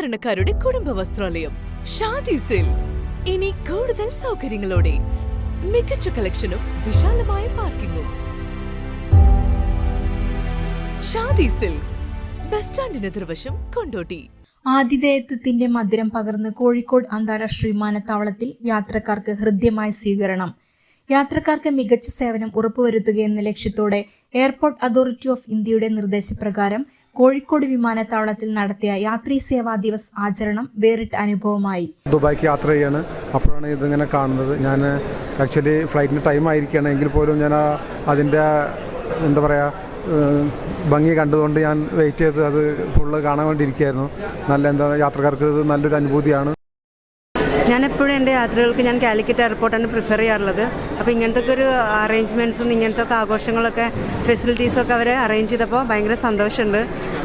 സാധാരണക്കാരുടെ കുടുംബ വസ്ത്രാലയം ഷാദി സിൽക്സ്. ഇനി കൂടുതൽ സൗകര്യങ്ങളോടെ മികച്ച കളക്ഷനും വിശാലമായ പാർക്കിങ്ങും. ഷാദി സിൽക്സ് ബസ് സ്റ്റാൻഡിന് എതിർവശം കൊണ്ടോട്ടി. ആതിഥേയത്വത്തിന്റെ മധുരം പകർന്ന് കോഴിക്കോട് അന്താരാഷ്ട്ര വിമാനത്താവളത്തിൽ യാത്രക്കാർക്ക് ഹൃദ്യമായ സ്വീകരണം. യാത്രക്കാർക്ക് മികച്ച സേവനം ഉറപ്പുവരുത്തുകയെന്ന ലക്ഷ്യത്തോടെ എയർപോർട്ട് അതോറിറ്റി ഓഫ് ഇന്ത്യയുടെ നിർദ്ദേശപ്രകാരം കോഴിക്കോട് വിമാനത്താവളത്തിൽ നടത്തിയ യാത്രീ സേവാ ദിവസ് ആചരണം വേറിട്ട അനുഭവമായി. ദുബായ്ക്ക് യാത്ര ചെയ്യാണ്. അപ്പോഴാണ് ഇതിങ്ങനെ കാണുന്നത്. ഞാൻ ആക്ച്വലി ഫ്ലൈറ്റിന് ടൈം ആയിരിക്കുകയാണ് എങ്കിൽ പോലും ഞാൻ അതിന്റെ എന്താ പറയുക ഭംഗി കണ്ടതുകൊണ്ട് ഞാൻ വെയിറ്റ് ചെയ്ത് അത് ഫുള്ള് കാണാൻ വേണ്ടിയിരിക്കുകയായിരുന്നു നല്ല എന്താ യാത്രക്കാർക്ക് ഇത് നല്ലൊരു അനുഭൂതിയാണ്. ഞാൻ എപ്പോഴും എന്റെ യാത്രകൾക്ക് ഞാൻ കാലിക്കറ്റ് എയർപോർട്ടാണ് പ്രിഫർ ചെയ്യാറുള്ളത്. അപ്പോൾ ഇങ്ങനത്തെ ഒക്കെ ഒരു അറേഞ്ച്മെന്റ്സും ഇങ്ങനത്തെ ഒക്കെ ആഘോഷങ്ങളൊക്കെ ഫെസിലിറ്റീസൊക്കെ അവർ അറേഞ്ച് ചെയ്തപ്പോൾ ഭയങ്കര സന്തോഷമുണ്ട്.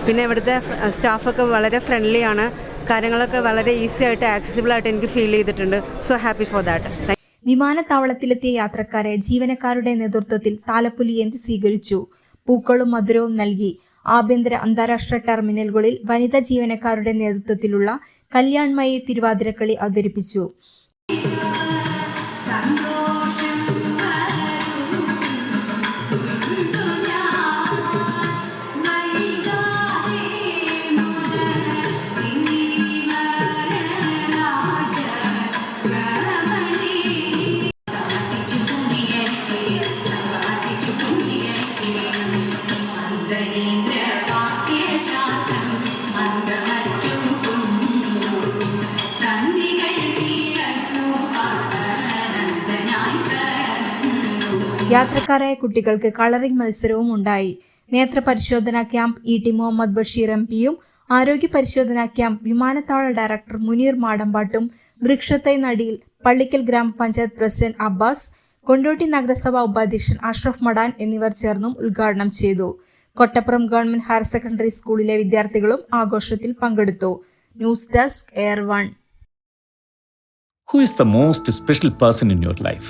പിന്നെ ഇവിടുത്തെ സ്റ്റാഫൊക്കെ വളരെ ഫ്രണ്ട്ലി ആണ്. കാര്യങ്ങളൊക്കെ വളരെ ഈസി ആയിട്ട് ആക്സസിബിൾ ആയിട്ട് എനിക്ക് ഫീൽ ചെയ്തിട്ടുണ്ട്. സോ ഹാപ്പി ഫോർ ദാറ്റ് വിമാനത്താവളത്തിലെത്തിയ യാത്രക്കാരെ ജീവനക്കാരുടെ നേതൃത്വത്തിൽ താലപ്പൊലിയേന്തി സ്വീകരിച്ചു? പൂക്കളും മധുരവും നൽകി. ആഭ്യന്തര അന്താരാഷ്ട്ര ടെർമിനലുകളിൽ വനിതാ ജീവനക്കാരുടെ നേതൃത്വത്തിലുള്ള കല്യാൺമയി തിരുവാതിരക്കളി അവതരിപ്പിച്ചു. വാക്യശാസ്ത്രം യാത്രക്കാരായ കുട്ടികൾക്ക് കളറിംഗ് മത്സരവും ഉണ്ടായി. നേത്ര പരിശോധനാ camp E T Muhammad Basheer M പിയും ആരോഗ്യ പരിശോധനാ ക്യാമ്പ് വിമാനത്താവള ഡയറക്ടർ മുനീർ മാടമ്പാട്ടും വൃക്ഷത്തൈ നടിയിൽ പള്ളിക്കൽ ഗ്രാമപഞ്ചായത്ത് പ്രസിഡന്റ് അബ്ബാസ് കൊണ്ടോട്ടി നഗരസഭാ ഉപാധ്യക്ഷൻ അഷ്റഫ് മടാൻ എന്നിവർ ചേർന്നും ഉദ്ഘാടനം ചെയ്തു. കൊട്ടപ്പുറം ഗവൺമെന്റ് ഹയർ സെക്കൻഡറി സ്കൂളിലെ വിദ്യാർത്ഥികളും ആഘോഷത്തിൽ പങ്കെടുത്തു. News desk air one. Who is the most special person in your life